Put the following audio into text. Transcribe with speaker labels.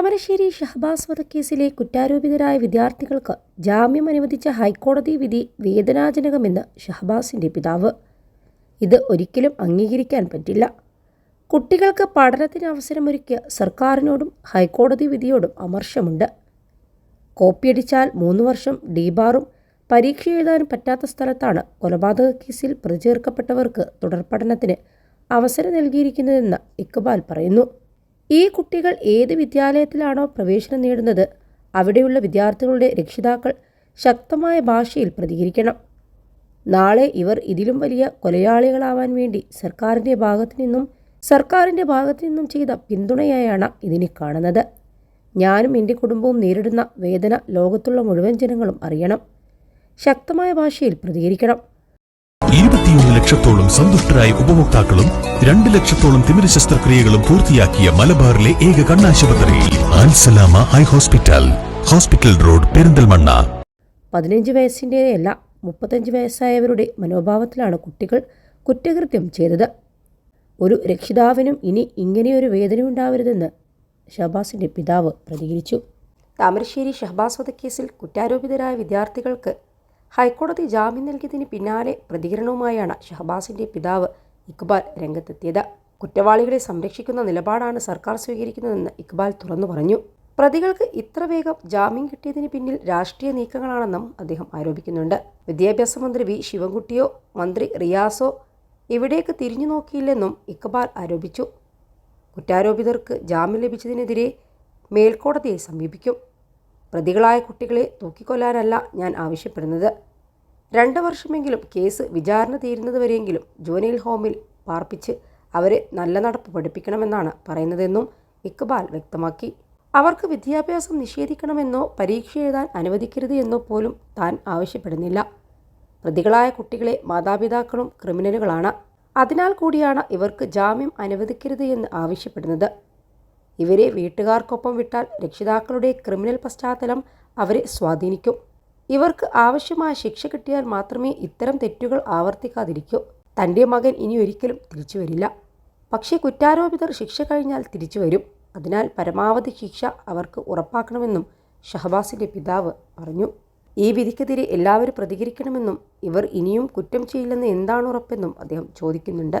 Speaker 1: താമരശ്ശേരി ഷഹബാസ് വധക്കേസിലെ കുറ്റാരോപിതരായ വിദ്യാർത്ഥികൾക്ക് ജാമ്യം അനുവദിച്ച ഹൈക്കോടതി വിധി വേദനാജനകമെന്ന് ഷഹബാസിന്റെ പിതാവ്. ഇത് ഒരിക്കലും അംഗീകരിക്കാൻ പറ്റില്ല. കുട്ടികൾക്ക് പഠനത്തിന് അവസരമൊരുക്കിയ സർക്കാരിനോടും ഹൈക്കോടതി വിധിയോടും അമർഷമുണ്ട്. കോപ്പിയടിച്ചാൽ മൂന്ന് വർഷം ഡിബാറും പരീക്ഷ എഴുതാനും പറ്റാത്ത സ്ഥലത്താണ് കൊലപാതക കേസിൽ പ്രതിചേർക്കപ്പെട്ടവർക്ക് തുടർ പഠനത്തിന് അവസരം നൽകിയിരിക്കുന്നതെന്ന് ഇക്ബാൽ പറയുന്നു. ഈ കുട്ടികൾ ഏത് വിദ്യാലയത്തിലാണോ പ്രവേശനം നേടുന്നത് അവിടെയുള്ള വിദ്യാർത്ഥികളുടെ രക്ഷിതാക്കൾ ശക്തമായ ഭാഷയിൽ പ്രതികരിക്കണം. നാളെ ഇവർ ഇതിലും വലിയ കൊലയാളികളാവാൻ വേണ്ടി സർക്കാരിന്റെ ഭാഗത്തു നിന്നും സർക്കാരിന്റെ ഭാഗത്തു നിന്നും ചെയ്ത പിന്തുണയായാണ് ഇതിനെ കാണുന്നത്. ഞാനും എന്റെ കുടുംബവും നേരിടുന്ന വേദന ലോകത്തുള്ള മുഴുവൻ ജനങ്ങളും അറിയണം. ശക്തമായ ഭാഷയിൽ പ്രതികരിക്കണം.
Speaker 2: ഇരുപത്തിയൊന്ന് ലക്ഷത്തോളം സന്തുഷ്ടരായ ഉപഭോക്താക്കളും രണ്ട് ലക്ഷത്തോളം തിമിര ശസ്ത്രക്രിയകളും പൂർത്തിയാക്കിയ മലബാറിലെ ഏക കണ്ണാശുപത്രി ആൻസലാമ eye hospital hospital road Perinthalmanna.
Speaker 1: പതിനഞ്ച് വയസ്സിന്റെയല്ല മുപ്പത്തഞ്ച് വയസ്സായവരുടെ മനോഭാവത്തിലാണ് കുട്ടികൾ കുറ്റകൃത്യം ചെയ്തത്. ഒരു രക്ഷിതാവിനും ഇനി ഇങ്ങനെയൊരു വേദന ഉണ്ടാവരുതെന്ന് ഷഹബാസിന്റെ പിതാവ് പ്രതികരിച്ചു. താമരശ്ശേരി ഷഹബാസ് വധക്കേസിൽ കുറ്റാരോപിതരായ വിദ്യാർത്ഥികൾക്ക് ഹൈക്കോടതി ജാമ്യം നൽകിയതിന് പിന്നാലെ പ്രതികരണവുമായാണ് ഷഹബാസിന്റെ പിതാവ് ഇക്ബാൽ രംഗത്തെത്തിയത്. കുറ്റവാളികളെ സംരക്ഷിക്കുന്ന നിലപാടാണ് സർക്കാർ സ്വീകരിക്കുന്നതെന്ന് ഇക്ബാൽ തുറന്നു പറഞ്ഞു. പ്രതികൾക്ക് ഇത്ര വേഗം ജാമ്യം കിട്ടിയതിന് പിന്നിൽ രാഷ്ട്രീയ നീക്കങ്ങളാണെന്നും അദ്ദേഹം ആരോപിക്കുന്നുണ്ട്. വിദ്യാഭ്യാസ മന്ത്രി വി. ശിവൻകുട്ടിയോ മന്ത്രി റിയാസോ ഇവിടേക്ക് തിരിഞ്ഞു നോക്കിയില്ലെന്നും ഇക്ബാൽ ആരോപിച്ചു. കുറ്റാരോപിതർക്ക് ജാമ്യം ലഭിച്ചതിനെതിരെ മേൽക്കോടതിയെ സമീപിക്കും. പ്രതികളായ കുട്ടികളെ തൂക്കിക്കൊല്ലാനല്ല ഞാൻ ആവശ്യപ്പെടുന്നത്. രണ്ട് വർഷമെങ്കിലും കേസ് വിചാരണ തീരുന്നതുവരെയെങ്കിലും ജുവനൈൽ ഹോമിൽ പാർപ്പിച്ച് അവരെ നല്ല നടപ്പ് പഠിപ്പിക്കണമെന്നാണ് പറയുന്നതെന്നും ഇക്ബാൽ വ്യക്തമാക്കി. അവർക്ക് വിദ്യാഭ്യാസം നിഷേധിക്കണമെന്നോ പരീക്ഷ എഴുതാൻ അനുവദിക്കരുത് എന്നോ പോലും താൻ ആവശ്യപ്പെടുന്നില്ല. പ്രതികളായ കുട്ടികളെ മാതാപിതാക്കളും ക്രിമിനലുകളാണ്. അതിനാൽ കൂടിയാണ് ഇവർക്ക് ജാമ്യം അനുവദിക്കരുത് എന്ന് ആവശ്യപ്പെടുന്നത്. ഇവരെ വീട്ടുകാർക്കൊപ്പം വിട്ടാൽ രക്ഷിതാക്കളുടെ ക്രിമിനൽ പശ്ചാത്തലം അവരെ സ്വാധീനിക്കും. ഇവർക്ക് ആവശ്യമായ ശിക്ഷ കിട്ടിയാൽ മാത്രമേ ഇത്തരം തെറ്റുകൾ ആവർത്തിക്കാതിരിക്കൂ. തന്റെ മകൻ ഇനി ഒരിക്കലും തിരിച്ചു വരില്ല. പക്ഷേ കുറ്റാരോപിതർ ശിക്ഷ കഴിഞ്ഞാൽ തിരിച്ചു വരും. അതിനാൽ പരമാവധി ശിക്ഷ അവർക്ക് ഉറപ്പാക്കണമെന്നും ഷഹബാസിന്റെ പിതാവ് പറഞ്ഞു. ഈ വിധിക്കെതിരെ എല്ലാവരും പ്രതികരിക്കണമെന്നും ഇവർ ഇനിയും കുറ്റം ചെയ്യില്ലെന്ന് എന്താണ് ഉറപ്പെന്നും അദ്ദേഹം ചോദിക്കുന്നുണ്ട്.